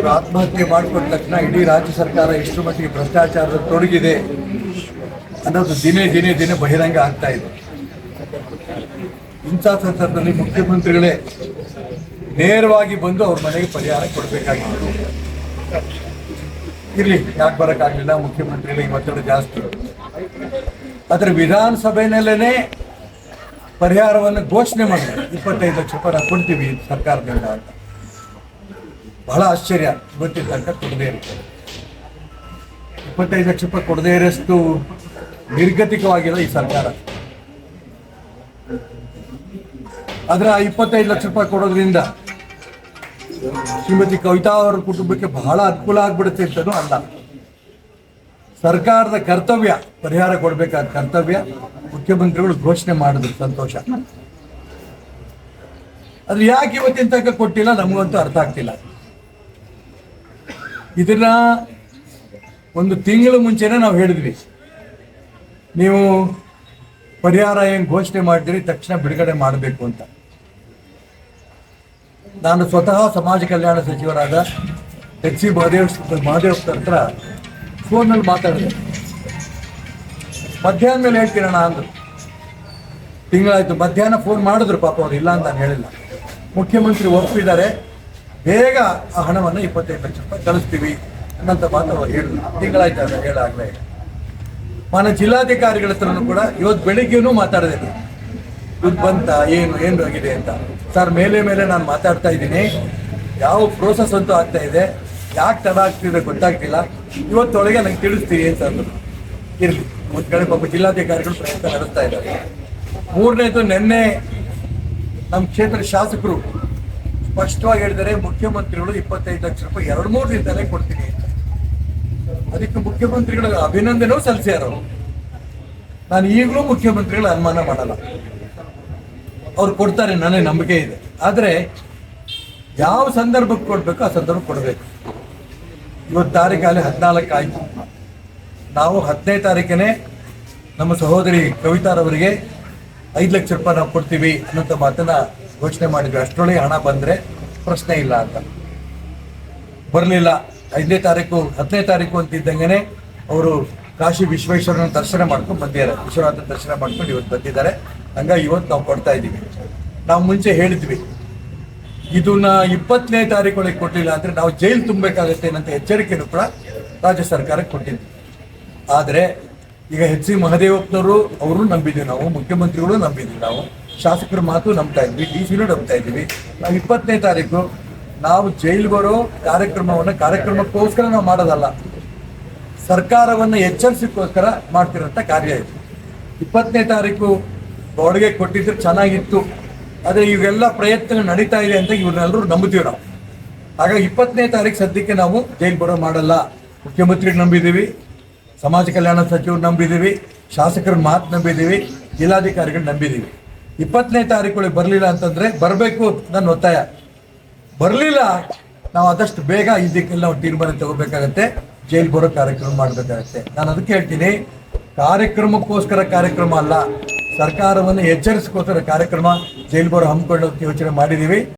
ಇವರು ಆತ್ಮಹತ್ಯೆ ಮಾಡಿಕೊಂಡ ತಕ್ಷಣ ಇಡೀ ರಾಜ್ಯ ಸರ್ಕಾರ ಎಷ್ಟು ಮಟ್ಟಿಗೆ ಭ್ರಷ್ಟಾಚಾರದ ತೊಡಗಿದೆ ಅನ್ನೋದು ದಿನೇ ದಿನೇ ದಿನೇ ಬಹಿರಂಗ ಆಗ್ತಾ ಇದೆ. ಇಂಥ ಸಂದರ್ಭದಲ್ಲಿ ಮುಖ್ಯಮಂತ್ರಿಗಳೇ ನೇರವಾಗಿ ಬಂದು ಅವ್ರ ಮನೆಗೆ ಪರಿಹಾರ ಕೊಡಬೇಕಾಗಿತ್ತು. ಇರಲಿ, ಯಾಕೆ ಬರೋಕ್ಕಾಗಲಿಲ್ಲ ಮುಖ್ಯಮಂತ್ರಿಗಳಿಗೆ ಒತ್ತಡ ಜಾಸ್ತಿ. ಆದರೆ ವಿಧಾನಸಭೆನಲ್ಲೇ ಪರಿಹಾರವನ್ನು ಘೋಷಣೆ ಮಾಡಿದ್ರು. ಇಪ್ಪತ್ತೈದು ಲಕ್ಷ ರೂಪಾಯಿ ನಾವು ಕೊಡ್ತೀವಿ ಸರ್ಕಾರದಿಂದ ಅಂತ. ಬಹಳ ಆಶ್ಚರ್ಯ ಇವತ್ತಿನ ತನಕ ಕೊಡದೇ ಇರುತ್ತೆ. ಇಪ್ಪತ್ತೈದು ಲಕ್ಷ ರೂಪಾಯಿ ಕೊಡದೇ ಇರೋಷ್ಟು ನಿರ್ಗತಿಕವಾಗಿಲ್ಲ ಈ ಸರ್ಕಾರ. ಆದ್ರೆ ಆ ಇಪ್ಪತ್ತೈದು ಲಕ್ಷ ರೂಪಾಯಿ ಕೊಡೋದ್ರಿಂದ ಶ್ರೀಮತಿ ಕವಿತಾ ಅವರ ಕುಟುಂಬಕ್ಕೆ ಬಹಳ ಅನುಕೂಲ ಆಗ್ಬಿಡುತ್ತೆ ಅಂತಲೂ ಅಲ್ಲ. ಸರ್ಕಾರದ ಕರ್ತವ್ಯ, ಪರಿಹಾರ ಕೊಡಬೇಕಾದ ಕರ್ತವ್ಯ ಮುಖ್ಯಮಂತ್ರಿಗಳು ಘೋಷಣೆ ಮಾಡಿದ್ರು, ಸಂತೋಷ. ಅದು ಯಾಕೆ ಇವತ್ತಿನ ತನಕ ಕೊಟ್ಟಿಲ್ಲ ನಮಗಂತೂ ಅರ್ಥ ಆಗ್ತಿಲ್ಲ. ಇದನ್ನ ಒಂದು ತಿಂಗಳ ಮುಂಚೆನೇ ನಾವು ಹೇಳಿದ್ವಿ. ನೀವು ಪರಿಹಾರ ಏನು ಘೋಷಣೆ ಮಾಡಿದ್ರಿ, ತಕ್ಷಣ ಬಿಡುಗಡೆ ಮಾಡಬೇಕು ಅಂತ. ನಾನು ಸ್ವತಃ ಸಮಾಜ ಕಲ್ಯಾಣ ಸಚಿವರಾದ ಎಚ್ ಸಿ ಮಹದೇವ್ ಮಹದೇವ್ ಹತ್ರ ಫೋನಲ್ಲಿ ಮಾತಾಡಿದೆ. ಮಧ್ಯಾಹ್ನ ಮೇಲೆ ಹೇಳ್ತೀರಣ ಅಂದರು. ತಿಂಗಳಾಯ್ತು, ಮಧ್ಯಾಹ್ನ ಫೋನ್ ಮಾಡಿದ್ರು ಪಾಪ ಅವ್ರು ಇಲ್ಲ ಅಂತ ನಾನು ಹೇಳಿಲ್ಲ. ಮುಖ್ಯಮಂತ್ರಿ ಒಪ್ಪಿದ್ದಾರೆ. ಬೇಗ ಆ ಹಣವನ್ನು ಇಪ್ಪತ್ತೈದು ಲಕ್ಷ ರೂಪಾಯಿ ಕಳಿಸ್ತೀವಿ ಅನ್ನೋಂಥ ಮಾತು ಅವ್ರು ತಿಂಗಳಾಯ್ತು ಅದು ಹೇಳಾಗಲೇ ಮಾನ ಜಿಲ್ಲಾಧಿಕಾರಿಗಳ ಹತ್ರನೂ ಕೂಡ ಇವತ್ತು ಬೆಳಿಗ್ಗೆನೂ ಮಾತಾಡಿದೆ ದುಡ್ಡು ಬಂತ, ಏನು ಏನು ಆಗಿದೆ ಅಂತ. ಸರ್, ಮೇಲೆ ಮೇಲೆ ನಾನು ಮಾತಾಡ್ತಾ ಇದ್ದೀನಿ. ಯಾವ ಪ್ರೋಸೆಸ್ ಅಂತೂ ಆಗ್ತಾ ಇದೆ. ಯಾಕೆ ತಡ ಆಗ್ತಿದೆ ಗೊತ್ತಾಗ್ತಿಲ್ಲ. ಇವತ್ತೊಳಗೆ ನಂಗೆ ತಿಳಿಸ್ತೀವಿ ಅಂತ ಅಂದರು. ಇರಲಿ. ಒಂದು ಕಡೆ ಪಾಪ ಜಿಲ್ಲಾಧಿಕಾರಿಗಳು ಪ್ರಯತ್ನ ನಡೆಸ್ತಾ ಇದ್ದಾರೆ. ಮೂರನೇದು, ನಿನ್ನೆ ನಮ್ಮ ಕ್ಷೇತ್ರ ಶಾಸಕರು ಸ್ಪಷ್ಟವಾಗಿ ಹೇಳಿದರೆ ಮುಖ್ಯಮಂತ್ರಿಗಳು ಇಪ್ಪತ್ತೈದು ಲಕ್ಷ ರೂಪಾಯಿ ಎರಡು ಮೂರು ದಿನದಲ್ಲೇ ಕೊಡ್ತೀನಿ. ಅದಕ್ಕೆ ಮುಖ್ಯಮಂತ್ರಿಗಳ ಅಭಿನಂದನೆ ಸಲ್ಲಿಸ್ಯಾರ ನಾನು ಈಗಲೂ ಮುಖ್ಯಮಂತ್ರಿಗಳ ಅನುಮಾನ ಮಾಡಲ್ಲ. ಅವ್ರು ಕೊಡ್ತಾರೆ, ನನಗೆ ನಂಬಿಕೆ ಇದೆ. ಆದರೆ ಯಾವ ಸಂದರ್ಭಕ್ಕೆ ಕೊಡಬೇಕು ಆ ಸಂದರ್ಭ ಕೊಡಬೇಕು. ಇವತ್ತು ತಾರೀಕಾಗಲೇ ಹದಿನಾಲ್ಕು ಆಯ್ತು. ನಾವು ಹದಿನೈದು ತಾರೀಕನೇ ನಮ್ಮ ಸಹೋದರಿ ಕವಿತಾರವರಿಗೆ ಐದು ಲಕ್ಷ ರೂಪಾಯಿ ನಾವು ಕೊಡ್ತೀವಿ ಅನ್ನೋಂಥ ಮಾತನ್ನ ಘೋಷಣೆ ಮಾಡಿದ್ವಿ ಅಷ್ಟರೊಳಗೆ ಹಣ ಬಂದರೆ ಪ್ರಶ್ನೆ ಇಲ್ಲ ಅಂತ. ಬರಲಿಲ್ಲ. ಐದನೇ ತಾರೀಕು, ಹತ್ತನೇ ತಾರೀಕು ಅಂತಿದ್ದಂಗೆ ಅವರು ಕಾಶಿ ವಿಶ್ವೇಶ್ವರನ ದರ್ಶನ ಮಾಡ್ಕೊಂಡು ಬಂದಿದ್ದಾರೆ. ವಿಶ್ವನಾಥನ ದರ್ಶನ ಮಾಡ್ಕೊಂಡು ಇವತ್ತು ಬಂದಿದ್ದಾರೆ. ಹಂಗಾಗಿ ಇವತ್ತು ನಾವು ಕೊಡ್ತಾ ಇದ್ದೀವಿ. ನಾವು ಮುಂಚೆ ಹೇಳಿದ್ವಿ. ಇದನ್ನ ಇಪ್ಪತ್ತನೇ ತಾರೀಕೊಳಗೆ ಕೊಟ್ಟಿಲ್ಲ ಅಂದ್ರೆ ನಾವು ಜೈಲು ತುಂಬಬೇಕಾಗತ್ತೆ ಅನ್ನೋ ಎಚ್ಚರಿಕೆಯನ್ನು ಕೂಡ ರಾಜ್ಯ ಸರ್ಕಾರಕ್ಕೆ ಕೊಟ್ಟಿದ್ವಿ. ಆದರೆ ಈಗ ಎಚ್ ಸಿ ಮಹದೇವಪ್ಪನವರು, ಅವರು ನಂಬಿದ್ವಿ ನಾವು, ಮುಖ್ಯಮಂತ್ರಿಗಳು ನಂಬಿದ್ವಿ ನಾವು. ಶಾಸಕರ ಮಾತು ನಂಬ್ತಾ ಇದ್ವಿ, ಡಿ ಸಿನೂ ನಂಬ್ತಾ ಇದ್ದೀವಿ. ನಾವು ಇಪ್ಪತ್ತನೇ ತಾರೀಕು ನಾವು ಜೈಲು ಬರೋ ಕಾರ್ಯಕ್ರಮವನ್ನು ಕಾರ್ಯಕ್ರಮಕ್ಕೋಸ್ಕರ ನಾವು ಮಾಡೋದಲ್ಲ. ಸರ್ಕಾರವನ್ನು ಎಚ್ಚರಿಸಕ್ಕೋಸ್ಕರ ಮಾಡ್ತಿರೋಂಥ ಕಾರ್ಯ ಇದು. ಇಪ್ಪತ್ತನೇ ತಾರೀಕು ಬಾಡಿಗೆ ಕೊಟ್ಟಿದ್ರೆ ಚೆನ್ನಾಗಿತ್ತು. ಆದರೆ ಇವೆಲ್ಲ ಪ್ರಯತ್ನಗಳು ನಡೀತಾ ಇದೆ ಅಂತ ಇವ್ರನ್ನೆಲ್ಲರೂ ನಂಬುತ್ತೀವಿ ನಾವು. ಹಾಗಾಗಿ ಇಪ್ಪತ್ತನೇ ತಾರೀಕು ಸದ್ಯಕ್ಕೆ ನಾವು ಜೈಲು ಬರೋ ಮಾಡಲ್ಲ. ಮುಖ್ಯಮಂತ್ರಿಗೆ ನಂಬಿದ್ದೀವಿ ಸಮಾಜ ಕಲ್ಯಾಣ ಸಚಿವರು ನಂಬಿದ್ದೀವಿ ಶಾಸಕರ ಮಾತು ನಂಬಿದ್ದೀವಿ ಜಿಲ್ಲಾಧಿಕಾರಿಗಳು ನಂಬಿದ್ದೀವಿ ಇಪ್ಪತ್ತನೇ ತಾರೀಕು ಬರಲಿಲ್ಲ ಅಂತಂದ್ರೆ ಬರಬೇಕು ನನ್ನ ಒತ್ತಾಯ. ಬರಲಿಲ್ಲ, ನಾವು ಆದಷ್ಟು ಬೇಗ ಇದಕ್ಕೆಲ್ಲ ನಾವು ತೀರ್ಮಾನ ತಗೋಬೇಕಾಗತ್ತೆ ಜೈಲ್ ಬರೋ ಕಾರ್ಯಕ್ರಮ ಮಾಡಬೇಕಾಗತ್ತೆ. ನಾನು ಅದಕ್ಕೆ ಹೇಳ್ತೀನಿ, ಕಾರ್ಯಕ್ರಮಕ್ಕೋಸ್ಕರ ಕಾರ್ಯಕ್ರಮ ಅಲ್ಲ, ಸರ್ಕಾರವನ್ನು ಎಚ್ಚರಿಸ್ಕೋಸ್ಕರ ಕಾರ್ಯಕ್ರಮ. ಜೈಲ್ ಬರೋ ಹಮ್ಮಿಕೊಳ್ಳೋಕೆ ಯೋಚನೆ ಮಾಡಿದ್ದೀವಿ.